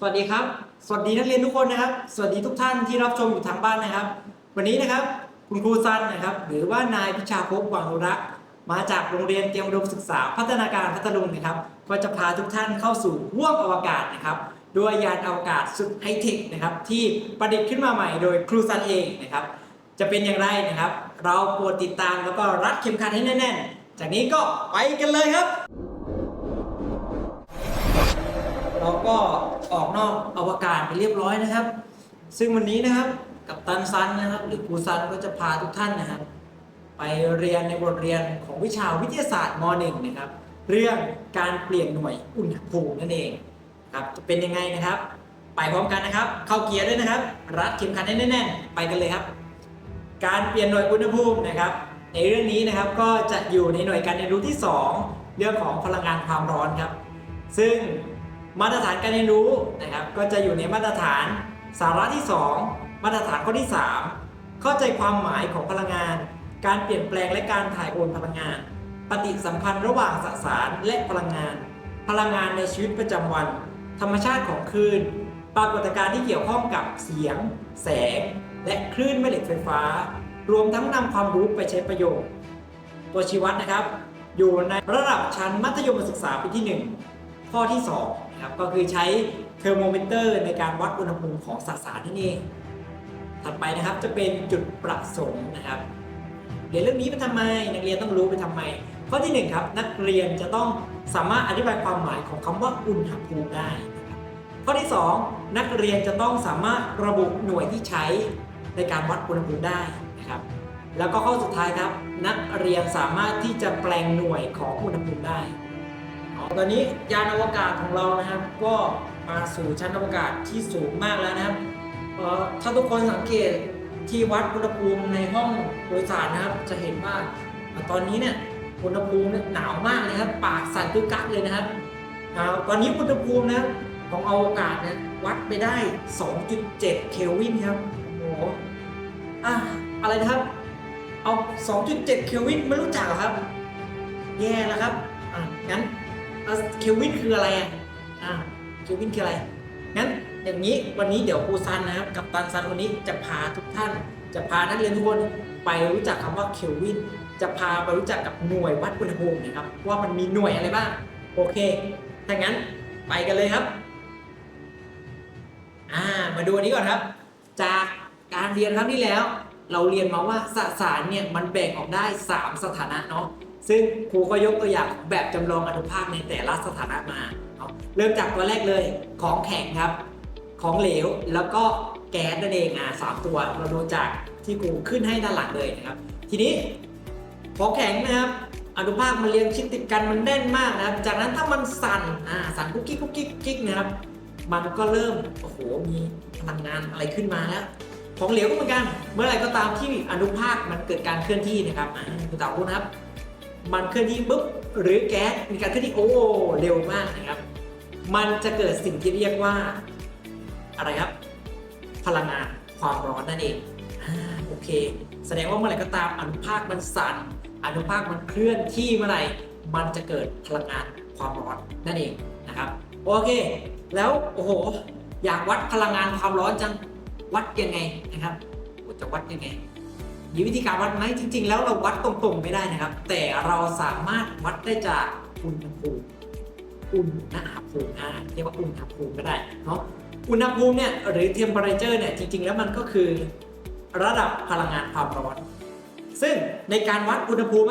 สวัสดีครับ สวัสดีนักเรียนทุกคนนะครับ สวัสดีทุกท่านที่รับชมอยู่ทางบ้านนะครับ วันนี้นะครับคุณครูซันนะครับ หรือว่านายพิชาภพวังรุรักษ์มาจากโรงเรียนเตรียมอุดมศึกษาพัฒนาการพัทลุงนะครับ ก็จะพาทุกท่านเข้าสู่ห้วงอวกาศนะครับด้วยยานอวกาศสุดไฮเทคนะครับที่ประดิษฐ์ขึ้นมาใหม่โดยครูซันเองนะครับ จะเป็นอย่างไรนะครับ เราโปรดติดตามแล้วก็รัดเข็มขัดให้แน่นๆ จากนี้ก็ไปกันเลยครับ เราก็ ออกนอกอวกาศไปเรียบร้อยนะครับ ซึ่งวันนี้นะครับกับตันซันนะครับ หรือครูซันก็จะพาทุกท่านนะครับ ไปเรียนในบทเรียนของวิชาวิทยาศาสตร์ม .1 นะครับ เรื่องการเปลี่ยนหน่วยอุณหภูมินั่นเองครับจะเป็นยังไงนะครับ ไปพร้อมกันนะครับ เข้าเกียร์ด้วยนะครับ รัดเข็มขัดให้แน่นๆไปกันเลยครับ การเปลี่ยนหน่วยอุณหภูมินะครับ ในเรื่องนี้นะครับก็จะอยู่ในหน่วยการเรียนรู้ที่ 2 เรื่องของพลังงานความร้อนครับ ซึ่ง มาตรฐานการเรียนรู้นะครับ ก็จะอยู่ในมาตรฐานสาระที่ 2 มาตรฐานข้อที่ 3 เข้าใจความหมายของพลังงาน การเปลี่ยนแปลงและการถ่ายโอนพลังงาน ปฏิสัมพันธ์ระหว่างสสารและพลังงาน พลังงานในชีวิตประจำวัน ธรรมชาติของคลื่น ปรากฏการณ์ที่เกี่ยวข้องกับเสียง แสง และคลื่นแม่เหล็กไฟฟ้า รวมทั้งนำความรู้ไปใช้ประโยชน์ ตัวชี้วัดนะครับ อยู่ในระดับชั้นมัธยมศึกษาปีที่ 1 ข้อที่ 2 นะครับก็คือใช้เทอร์โมมิเตอร์ในการวัดอุณหภูมิของสสารนั่นเองถัดไปนะครับจะเป็นจุดประสงค์นะครับเรียนเรื่องนี้ไปทำไม นักเรียนต้องรู้ไปทำไม ข้อที่หนึ่งครับ นักเรียนจะต้องสามารถอธิบายความหมายของคำว่าอุณหภูมิได้นะครับข้อที่สองนักเรียนจะต้องสามารถระบุหน่วยที่ใช้ในการวัดอุณหภูมิได้นะครับแล้วก็ข้อสุดท้ายครับ นักเรียนสามารถที่จะแปลงหน่วยของอุณหภูมิได้ ตอนนี้ยานอวกาศของเรานะครับ ก็มาสู่ชั้นอวกาศที่สูงมากแล้วนะครับถ้าทุกคนสังเกตที่วัดอุณหภูมิในห้องโดยสารนะครับ จะเห็นว่าตอนนี้เนี่ยอุณหภูมิเนี่ยหนาวมากเลยครับ ปากสั่นตึกกักเลยนะครับตอนนี้อุณหภูมินะของอวกาศเนี่ยวัดไปได้ 2.7 เคลวินครับโอ้โหอะอะไรนะครับ เอา 2.7 เคลวินไม่รู้จักเหรอครับ แย่แล้วครับอะงั้น อะเคลวินคืออะไรอะอะเคลวินคืออะไร งั้นอย่างนี้วันนี้เดี๋ยวครูซันนะครับ กับตันซันวันนี้จะพาทุกท่าน จะพานักเรียนทุกคนไปรู้จักคำว่าเคลวิน จะพาไปรู้จักกับหน่วยวัดอุณหภูมินะครับ ว่ามันมีหน่วยอะไรบ้าง โอเค ถ้างั้นไปกันเลยครับ อ่า มาดูอันนี้ก่อนครับ จากการเรียนครั้งที่แล้ว เราเรียนมาว่าสสารเนี่ยมันแบ่งออกได้ 3 สถานะเนาะ ซึ่งครูก็ยกตัวอย่างแบบจำลองอนุภาคในแต่ละสถานะมาเริ่มจากตัวแรกเลยของแข็งครับ ของเหลวแล้วก็แก๊สนั่นเองอะสามตัวเราดูจากที่ครูขึ้นให้ด้านหลังเลยนะครับ ทีนี้ของแข็งนะครับอนุภาคมันเรียงชิดติดกันมันแน่นมากนะครับ จากนั้นถ้ามันสั่นอ่าสั่นกุ๊กกิ๊กกุ๊กกิ๊กกิ๊กนะครับ มันก็เริ่มโอ้โหมีพลังงานอะไรขึ้นมาแล้วของเหลวก็เหมือนกัน เมื่อไหร่ก็ตามที่อนุภาคมันเกิดการเคลื่อนที่นะครับคุณเต๋ารู้นะครับ มันเคลื่อนที่ปุ๊บหรือแก๊สมีการเคลื่อนที่โอ้เร็วมากนะครับ มันจะเกิดสิ่งที่เรียกว่าอะไรครับ พลังงานความร้อนนั่นเองอโอเค แสดงว่าเมื่อไหร่ก็ตามอนุภาคมันสั่นอนุภาคมันเคลื่อนที่เมื่อไหร่มันจะเกิดพลังงานความร้อนนั่นเองนะครับโอเค แล้วโอ้โหอยากวัดพลังงานความร้อนจังวัดยังไงนะครับจะวัดยังไง มีวิธีการวัดไหมจริง ๆ แล้วเราวัดตรงๆไม่ได้นะครับ แต่เราสามารถวัดได้จากอุณหภูมิอุณหภูมิอ่าเรียกว่าอุณหภูมิก็ได้เนาะอุณหภูมิเนี่ยหรือ temperature เนี่ยจริง ๆ แล้วมันก็คือระดับพลังงานความร้อน ซึ่งในการวัดอุณหภูมิ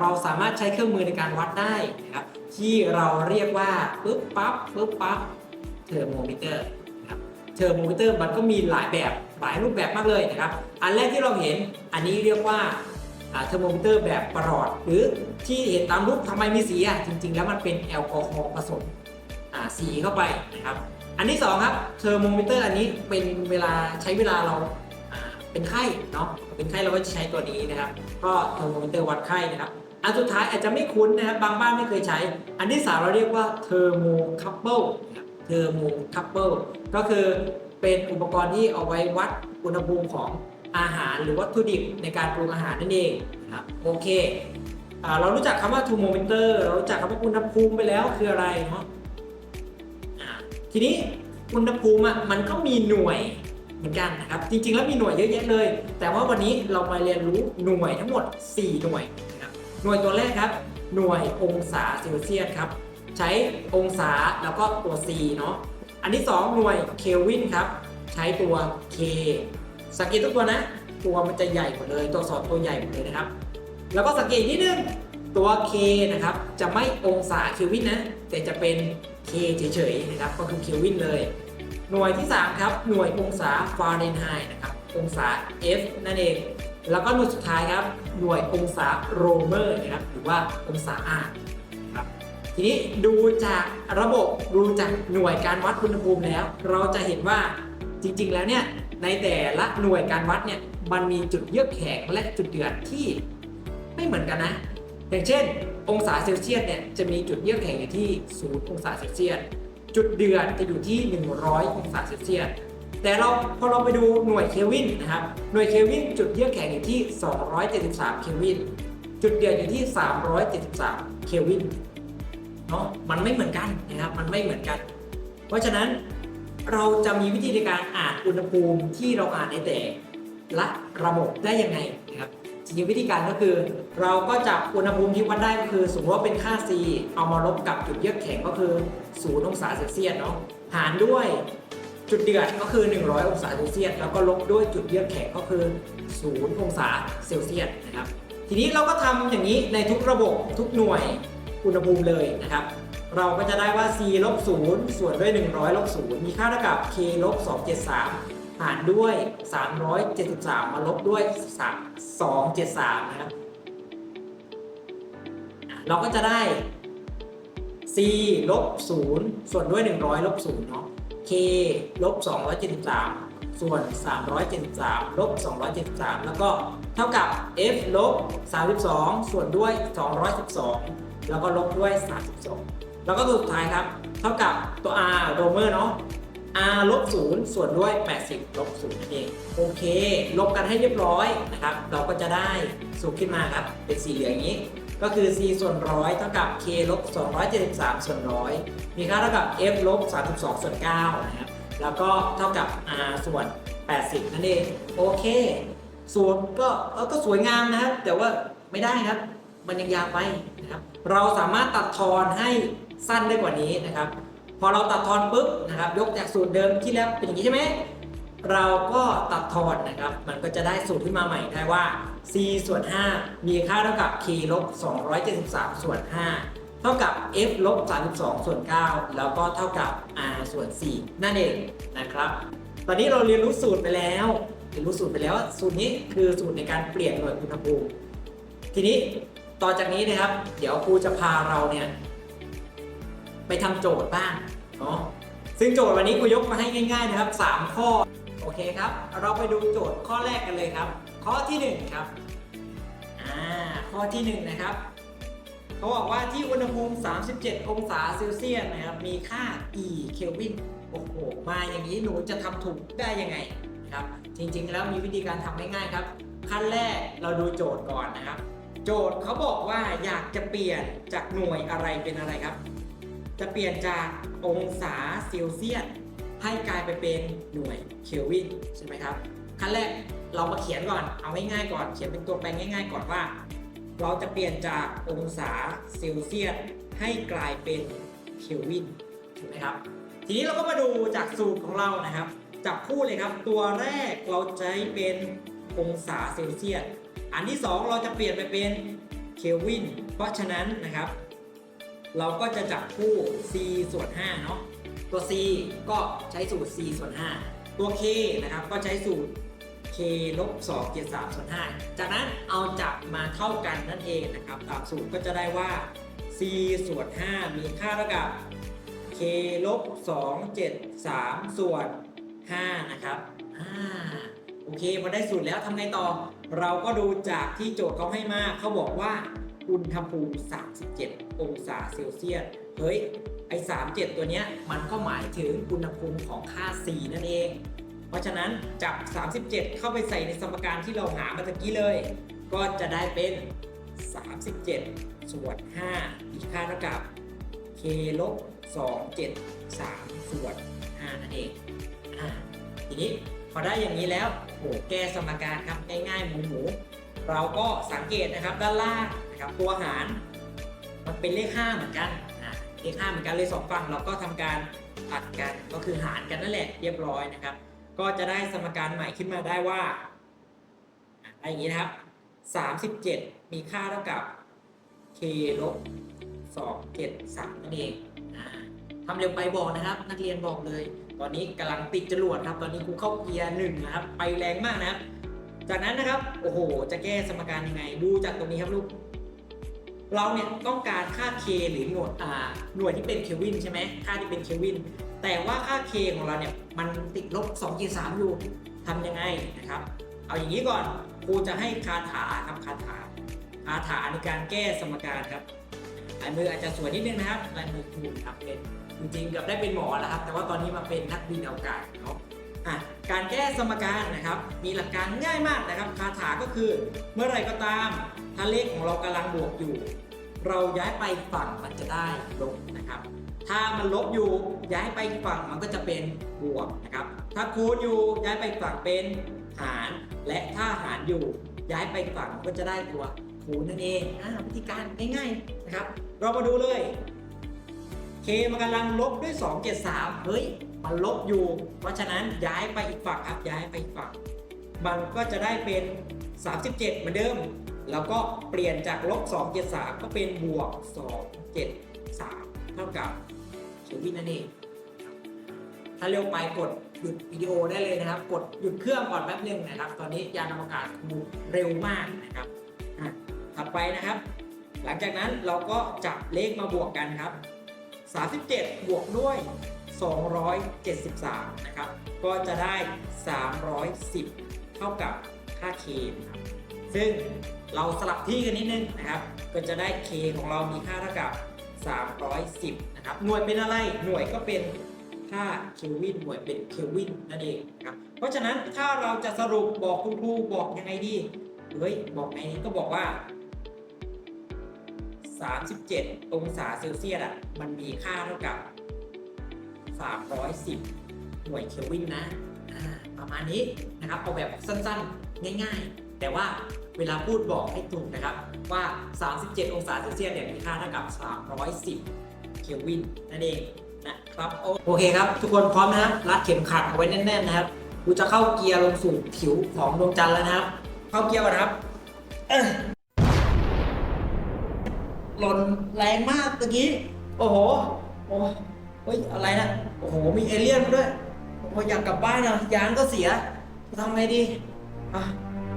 เราสามารถใช้เครื่องมือในการวัดได้นะครับที่เราเรียกว่าปึ๊บปั๊บปึ๊บปั๊บเทอร์โมมิเตอร์ เทอร์โมมิเตอร์มันก็มีหลายแบบหลายรูปแบบมากเลยนะครับ อันแรกที่เราเห็นอันนี้เรียกว่าเทอร์โมมิเตอร์แบบประหลอด หรือที่เห็นตามรูปทำไมมีสีอะจริง ๆ แล้วมันเป็นแอลกอฮอล์ผสมสีเข้าไปนะครับ อันที่สองครับเทอร์โมมิเตอร์อันนี้เป็นเวลาใช้เวลาเราเป็นไข้เนาะเป็นไข้เราก็จะใช้ตัวนี้นะครับ ก็เทอร์โมมิเตอร์วัดไข้นะครับอันสุดท้ายอาจจะไม่คุ้นนะครับบางบ้านไม่เคยใช้ อันที่สามเราเรียกว่าเทอร์โมคัพเปิล เทอร์โมคัพเปิลก็คือเป็นอุปกรณ์ที่เอาไว้วัดอุณหภูมิของอาหารหรือวัตถุดิบในการปรุงอาหารนั่นเองครับโอเคอเรารู้จักคำว่าทอร์โมมิเตอร์เรารู้จักคำว่าอุณหภูมิไปแล้วคืออะไรเนาะทีนี้อุณหภูมิอะมันก็มีหน่วยเหมือนกันนะครับ จริงๆ แล้วมีหน่วยเยอะแยะเลย แต่ว่าวันนี้เรามาเรียนรู้หน่วยทั้งหมด 4 หน่วยนะครับหน่วยตัวแรกครับ หน่วยองศาเซลเซียสครับ ใช้องศาแล้วก็ตัว C เนาะอันที่ 2 หน่วยเคลวินครับ ใช้ตัว K สังเกตทุกตัวนะ ตัวมันจะใหญ่หมดเลยตัวสอนตัวใหญ่หมดเลยนะครับ แล้วก็สังเกตนิดนึงตัว K นะครับ จะไม่องศาเคลวินนะ แต่จะเป็น K เฉยๆนะครับ ก็คือเคลวินเลย หน่วยที่ 3 ครับ หน่วยองศาฟาเรนไฮต์นะครับ องศา F นั่นเอง แล้วก็หน่วยสุดท้ายครับ หน่วยองศาโรเมอร์นะครับ หรือว่าองศา R ครับ ทีนี้ดูจากระบบดูจากหน่วยการวัดอุณหภูมิแล้ว เราจะเห็นว่าจริง ๆ แล้วเนี่ยในแต่ละหน่วยการวัดเนี่ยมันมีจุดเยือกแข็งและจุดเดือดที่ไม่เหมือนกันนะ อย่างเช่น องศาเซลเซียสเนี่ยจะมีจุดเยือกแข็งอยู่ที่0องศาเซลเซียสจุดเดือดจะอยู่ที่ 100 องศาเซลเซียสแต่เราพอเราไปดูหน่วยเคลวินนะครับหน่วยเคลวินจุดเยือกแข็งอยู่ที่ 273 เคลวิน จุดเดือดอยู่ที่ 373 เคลวิน เนาะมันไม่เหมือนกันนะครับมันไม่เหมือนกัน เพราะฉะนั้นเราจะมีวิธีในการอ่านอุณหภูมิที่เราอ่านในแต่ละระบบได้ยังไงนะครับจริงวิธีการก็คือ เราก็จับอุณหภูมิที่วัดได้ก็คือ สมมติว่าเป็นค่า C เอามาลบกับจุดเยือกแข็งก็คือ0องศาเซลเซียสเนาะหารด้วยจุดเดือดก็คือ 100 องศาเซลเซียสแล้วก็ลบด้วยจุดเยือกแข็งก็คือ 0 องศาเซลเซียสนะครับ ทีนี้เราก็ทำอย่างนี้ในทุกระบบทุกหน่วย อุณหภูมิเลยนะครับ เราก็จะได้ว่า c ลบ0ส่วนด้วย 100ลบ0มีค่าเท่ากับ k ลบ273 หารด้วย 373 มาลบด้วย3 273 นะครับ เราก็จะได้ c ลบ0ส่วนด้วย 100ลบ0เนาะ k ลบ273ส่วน 373 ลบ 273 แล้วก็เท่ากับ f ลบ 32 ส่วนด้วย 212 แล้วก็ลบด้วย 32 แล้วก็ตัวสุดท้ายครับ เท่ากับตัว r โรเมอร์เนาะ r ลบ0ส่วนด้วย 80 ลบ0นั่นเอง โอเค ลบกันให้เรียบร้อยนะครับ เราก็จะได้สูตรขึ้นมาครับ เป็นสีเหลืองอย่างนี้ ก็คือ c ส่วนร้อยเท่ากับ k ลบ273 ส่วนร้อยมีค่าเท่ากับ f ลบ32 ส่วน9นะครับ แล้วก็เท่ากับ r ส่วน 80 นั่นเอง โอเคส่วนก็เออก็สวยงามนะครับ แต่ว่าไม่ได้ครับ มันยังยาวไปนะครับเราสามารถตัดทอนให้สั้นได้กว่านี้นะครับ พอเราตัดทอนปุ๊บนะครับ ยกจากสูตรเดิมที่แล้วเป็นอย่างนี้ใช่ไหมเราก็ตัดทอนนะครับ มันก็จะได้สูตรขึ้นมาใหม่ได้ว่า c ส่วน 5 มีค่าเท่ากับ k ลบ273 ส่วน 5 เท่ากับ f ลบ32 ส่วน 9 แล้วก็เท่ากับ r ส่วน 4 นั่นเองนะครับ ตอนนี้เราเรียนรู้สูตรไปแล้วเรียนรู้สูตรไปแล้ว สูตรนี้คือสูตรในการเปลี่ยนหน่วยอุณหภูมิ ทีนี้ ต่อจากนี้นะครับ เดี๋ยวครูจะพาเราเนี่ย ไปทำโจทย์บ้างเนาะซึ่งโจทย์วันนี้ครูยกมาให้ง่าย ๆ นะครับ 3 ข้อ โอเคครับ เราไปดูโจทย์ข้อแรกกันเลยครับ ข้อที่ 1 ครับอ่าข้อที่ 1 นะครับเขาบอกว่าที่อุณหภูมิ 37 องศาเซลเซียสนะครับ มีค่า E เคลวินโอ้โหมาอย่างนี้หนูจะทำถูกได้ยังไงนะครับ จริงๆแล้วมีวิธีการทำง่ายๆครับ ขั้นแรกเราดูโจทย์ก่อนนะครับ โจทย์เขาบอกว่าอยากจะเปลี่ยนจากหน่วยอะไรเป็นอะไรครับ จะเปลี่ยนจากองศาเซลเซียสให้กลายไปเป็นหน่วยเคลวินใช่ไหมครับขั้นแรกเรามาเขียนก่อนเอาง่ายๆก่อน เขียนเป็นตัวแปรง่าย ๆ ก่อนว่า เราจะเปลี่ยนจากองศาเซลเซียสให้กลายเป็นเคลวินถูกไหมครับ ทีนี้เราก็มาดูจากสูตรของเรานะครับ จับคู่เลยครับ ตัวแรกเราใช้เป็นองศาเซลเซียส อันที่ 2 เราจะเปลี่ยนไปเป็นเคลวินเพราะฉะนั้นนะครับ เราก็จะจับคู่ c ส่วน5เนาะตัว c ก็ใช้สูตร c ส่วน 5 ตัว k นะครับก็ใช้สูตร k ลบ2เกียร3ส่วน5จากนั้นเอาจับมาเท่ากันนั่นเองนะครับตามสูตรก็จะได้ว่า c ส่วน 5 มีค่าเท่ากับ k ลบ2 7 3 ส่วน5นะครับอ่าโอเคพอได้สูตรแล้วทำไงต่อ เราก็ดูจากที่โจทย์เขาให้มาเขาบอกว่าอุณหภูมิ 37 องศาเซลเซียส เฮ้ย ไอ้ 37 ตัวเนี้ยมันก็หมายถึงอุณหภูมิของค่า C นั่นเอง เพราะฉะนั้นจับ 37 เข้าไปใส่ในสมการที่เราหามาตะกี้เลย ก็จะได้เป็น 37 ส่วน5มีกค่าเท่ากับ k ลบ273 ส่วน 5 นั่นเองอ่าทีนี้ พอได้อย่างนี้แล้วโหแก้สมการครับง่ายๆหมูหมูๆเราก็สังเกตนะครับด้านล่างนะครับตัวหารมันเป็นเลข5เหมือนกันอะเลข5เหมือนกันเลยสองฝั่งเราก็ทำการตัดกันก็คือหารกันนั่นแหละเรียบร้อยนะครับ ก็จะได้สมการใหม่ขึ้นมาได้ว่าอะได้อย่างนี้นะครับ37 มีค่าเท่ากับ k ลบ273นั่นเองทำเร็วไปบอกนะครับ นักเรียนบอกเลย ตอนนี้กำลังติดจรวดครับ ตอนนี้กูเข้าเกียร์หนึ่งนะครับ ไปแรงมากนะครับ จากนั้นนะครับ โอ้โห จะแก้สมการยังไง ดูจากตรงนี้ครับลูก เราเนี่ยต้องการค่า k หรือหน่วยอ่าหน่วยที่เป็นเคลวินใช่ไหมค่าที่เป็นเคลวิน แต่ว่าค่า k ของเราเนี่ยมันติดลบ2.3อยู่ทำยังไงนะครับ เอาอย่างนี้ก่อนครูจะให้คาถาครับคาถาคาถาในการแก้สมการครับลายมืออาจจะสวยนิดนึงนะครับลายมือครูครับเป็น จริงๆกือบได้เป็นหมอแล้วครับ แต่ว่าตอนนี้มาเป็นนักบินอวกาศเนาะอะการแก้สมการนะครับ มีหลักการง่ายมากนะครับคาถาก็คือ เมื่อไรก็ตามถ้าเลขของเรากำลังบวกอยู่ เราย้ายไปฝั่งมันจะได้ลบนะครับ ถ้ามันลบอยู่ย้ายไปฝั่งมันก็จะเป็นบวกนะครับ ถ้าคูณอยู่ย้ายไปฝั่งเป็นหาร และถ้าหารอยู่ย้ายไปฝั่งก็จะได้ตัวคูณนั่นเองอ่าวิธีการง่ายๆนะครับ เรามาดูเลย k มันกำลังลบด้วย 273 เฮ้ย มันลบอยู่ เพราะฉะนั้นย้ายไปอีกฝั่งครับ ย้ายไปอีกฝั่ง มันก็จะได้เป็น 37 เหมือนเดิม แล้วก็เปลี่ยนจากลบ 273 ก็เป็นบวก 273 เท่ากับเคลวินนั่นเอง ถ้าเร็วไปกดหยุดวิดีโอได้เลยนะครับ กดหยุดเครื่องก่อนแป๊บนึงนะครับ ตอนนี้ยานอวกาศคูเร็วมากนะครับ ถัดไปนะครับ หลังจากนั้นเราก็จับเลขมาบวกกันครับ 37 บวกด้วย 273 นะครับ ก็จะได้ 310 เท่ากับค่า k นะครับ ซึ่งเราสลับที่กันนิดนึงนะครับ ก็จะได้ k ของเรามีค่าเท่ากับ 310 นะครับ หน่วยเป็นอะไร หน่วยก็เป็นค่าเคลวินหน่วยเป็นเคลวินนั่นเองนะครับ เพราะฉะนั้นถ้าเราจะสรุปบอกคุณครูบอกยังไงดี เฮ้ย บอกไงก็บอกว่า 37 องศาเซลเซียสอะมันมีค่าเท่ากับ 310 หน่วยเคลวินนะประมาณนี้นะครับเอาแบบสั้นๆ ง่าย ๆ แต่ว่าเวลาพูดบอกให้ถูกนะครับว่า 37 องศาเซลเซียสเนี่ยมีค่าเท่ากับ 310 เคลวินนั่นเองนะครับโอเคครับ ทุกคนพร้อมนะครับรัดเข็มขัดเอาไว้แน่นๆนะครับกูจะเข้าเกียร์ลงสู่ผิวของดวงจันทร์แล้วนะครับ เข้าเกียร์ก่อนครับ หล่นแรงมากตะกี้ โอ้โห โอ้เฮ้ย อะไรนะ โอ้โห มีเอเลี่ยนมาด้วยโอ้อยากกลับบ้านนะยางก็เสียทำไงดี อะ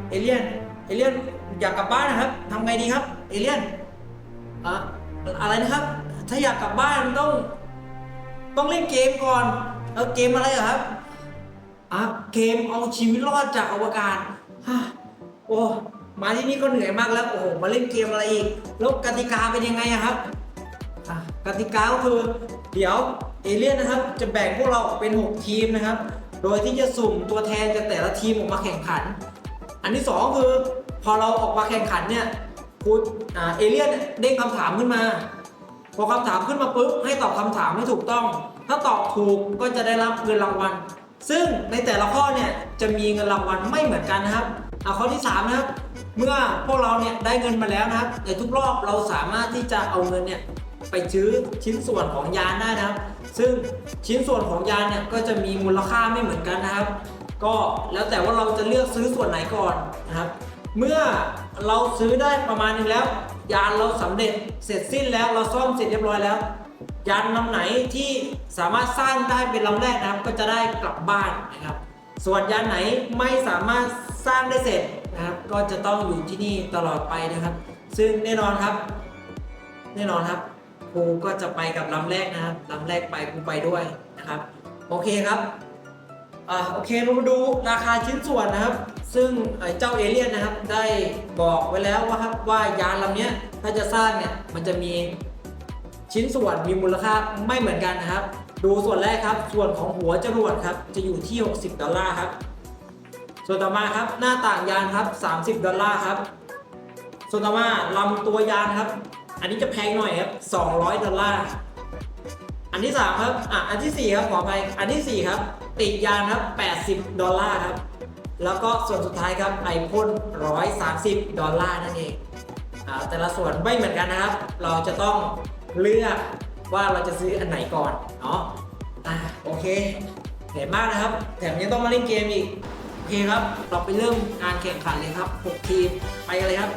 เอเลี่ยน เอเลี่ยน อยากกลับบ้านนะครับทำไงดีครับ เอเลี่ยน อะ อะไรนะครับ ถ้าอยากกลับบ้านต้อง ต้องเล่นเกมก่อนแล้วเกมอะไรครับ อะ เกมเอาชีวิตรอดจากอวกาศฮะโอ้ มาที่นี่ก็เหนื่อยมากแล้วโอ้โหมาเล่นเกมอะไรอีกแล้วกติกาเป็นยังไงครับกติกาก็คือเดี๋ยวเอเลี่ยนนะครับ จะแบ่งพวกเราเป็น 6 ทีมนะครับ โดยที่จะสุ่มตัวแทนจากแต่ละทีมออกมาแข่งขัน อันที่ 2 คือ พอเราออกมาแข่งขันเนี่ยครูอ่าเอเลี่ยนเด้งคำถามขึ้นมา พอคำถามขึ้นมาปุ๊บให้ตอบคำถามให้ถูกต้อง ถ้าตอบถูกก็จะได้รับเงินรางวัล ซึ่งในแต่ละข้อเนี่ยจะมีเงินรางวัลไม่เหมือนกันนะครับเอาข้อที่สามนะครับ เมื่อพวกเราเนี่ยได้เงินมาแล้วนะครับในทุกรอบเราสามารถที่จะเอาเงินเนี่ยไปซื้อชิ้นส่วนของยานได้นะครับ ซึ่งชิ้นส่วนของยานเนี่ยก็จะมีมูลค่าไม่เหมือนกันนะครับ ก็แล้วแต่ว่าเราจะเลือกซื้อส่วนไหนก่อนนะครับ เมื่อเราซื้อได้ประมาณนึงแล้ว ยานเราสำเร็จเสร็จสิ้นแล้วเราซ่อมเสร็จเรียบร้อยแล้ว ยานลำไหนที่สามารถสร้างได้เป็นลำแรกนะครับ ก็จะได้กลับบ้านนะครับ ส่วนยานไหนไม่สามารถสร้างได้เสร็จ นะครับ ก็จะต้องอยู่ที่นี่ตลอดไปนะครับ ซึ่งแน่นอนครับ แน่นอนครับครูก็จะไปกับลำแรกนะครับลำแรกไปครูไปด้วยนะครับ โอเคครับอ่าโอเคเรามาดูราคาชิ้นส่วนนะครับ ซึ่งเจ้าเอเลี่ยนนะครับ ได้บอกไว้แล้วว่าครับว่ายานลำเนี้ยถ้าจะสร้างเนี่ยมันจะมีชิ้นส่วนมีมูลค่าไม่เหมือนกันนะครับ ดูส่วนแรกครับ ส่วนของหัวจรวดครับ จะอยู่ที่ 60 ดอลลาร์ครับ ส่วนต่อมาครับหน้าต่างยานครับ 30 ดอลลาร์ครับ ส่วนต่อมาลำตัวยานครับ อันนี้จะแพงหน่อยครับ 200 ดอลลาร์ อันที่ 3 ครับ อะ อันทีสี่4 ครับขออภัยอันทีสี่ 4 ครับ ติดยางครับ 80 ดอลลาร์ครับ แล้วก็ส่วนสุดท้ายครับไอพ่น130 ดอลลาร์นั่นเอง อ่า แต่ละส่วนไม่เหมือนกันนะครับ เราจะต้องเลือกว่าเราจะซื้ออันไหนก่อน เนาะ อะ โอเคเหนื่อยมากนะครับ แถมยังต้องมาเล่นเกมอีก โอเคครับ เราไปเริ่มการแข่งขันเลยครับ 6 ทีม ไปกันเลยครับ